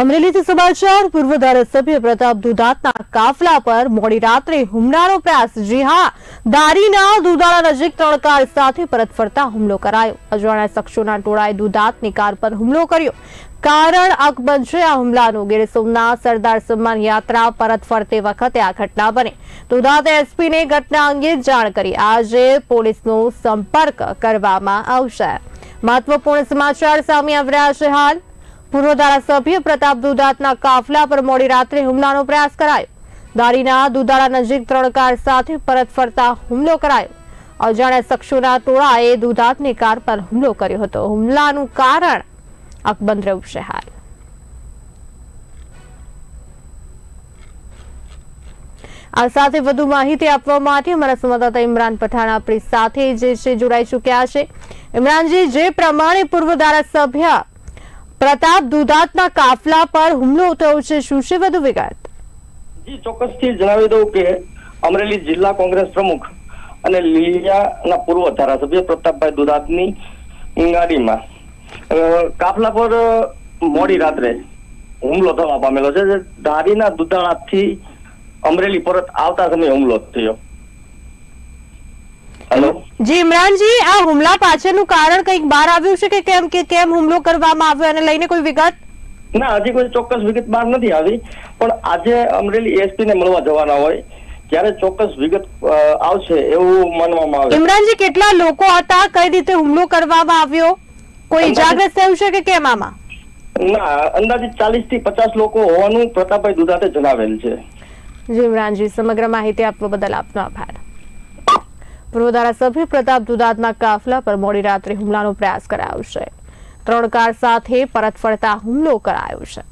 અમરેલીથી સમાચાર, પૂર્વ ધારાસભ્ય પ્રતાપ દુધાતના કાફલા પર મોડી રાત્રે હુમલાનો પ્રયાસ. જી હા, દારીના દુધાળા નજીક ત્રણ કાર સાથે પરત ફરતા હુમલો કરાયો. અજાણ્યા શખ્સોના ટોળાએ દુધાતની કાર પર હુમલો કર્યો. કારણ અકબંધ છે આ હુમલાનું. ગીર સોમનાથ સરદાર સન્માન યાત્રા પરત ફરતે વખતે આ ઘટના બની. દુધાત એસપીને ઘટના અંગે જાણ કરી. આજે પોલીસનો સંપર્ક કરવામાં આવશે. મહત્વપૂર્ણ સમાચાર સામે આવ્યા છે હાલ. પૂર્વ ધારાસભ્ય પ્રતાપ દુધાતના કાફલા પર મોડી રાત્રે હુમલાનો પ્રયાસ કરાયો. દારીના દુધાળા નજીક ત્રણ કાર સાથે પરત ફરતા હુમલો કરાયો. અજાણ્યા શખ્સોના ટોળાએ દુધાતની કાર પર હુમલો કર્યો હતો. હુમલાનું કારણ અકબંધ રહ્યું હાલ આ સાથે વધુ માહિતી આપવા માટે અમારા સંવાદદાતા ઇમરાન પઠાણ આપણી સાથે જે છે જોડાઈ ચુક્યા છે. ઇમરાનજી, જે પ્રમાણે પૂર્વ ધારાસભ્ય પ્રતાપ દુધાતના કાફલા પર હુમલો થયો છે. શું છે વધુ વિગત? જી, ચોક્કસથી જણાવી દઉં કે અમરેલી જિલ્લા કોંગ્રેસ પ્રમુખ અને લીલિયાના પૂર્વ ધારાસભ્ય પ્રતાપભાઈ દુધાતની ગાડીમાં કાફલા પર મોડી રાત્રે હુમલો થવા પામેલો છે. ધારીના દુધાળાથી અમરેલી પરત આવતા સમયે હુમલો થયો. જી ઇમરાનજી આ હુમલા પાછળનું કારણ કંઈક બહાર આવ્યું છે કે કેમ કે કેમ હુમલો કરવામાં આવ્યો અને લઈને કોઈ વિગત? ના હજી કોઈ ચોક્કસ વિગત બહાર નથી આવી પણ આજે અમરેલી એસપી ને મળવા જવાના હોય ત્યારે ચોક્કસ વિગત આવશે એવું માનવામાં આવે. ઇમરાનજી કેટલા લોકો હતા? કઈ રીતે હુમલો કરવામાં આવ્યો? કોઈ ઇજાગ્રસ્ત થયું છે કે કેમ આમાં? ના અંદાજિત ચાલીસથી પચાસ લોકો હોવાનું પ્રતાપભાઈ દુધાતે જણાવેલ છે. જી ઇમરાનજી સમગ્ર માહિતી આપવા બદલ આપનો આભાર. પૂર્વ ધારાસભ્ય પ્રતાપ દુધાતના કાફલા પર મોડી રાત્રે હુમલાનો પ્રયાસ કરાયો છે. ત્રણ કાર સાથે પરત ફરતા હુમલો કરાયો છે.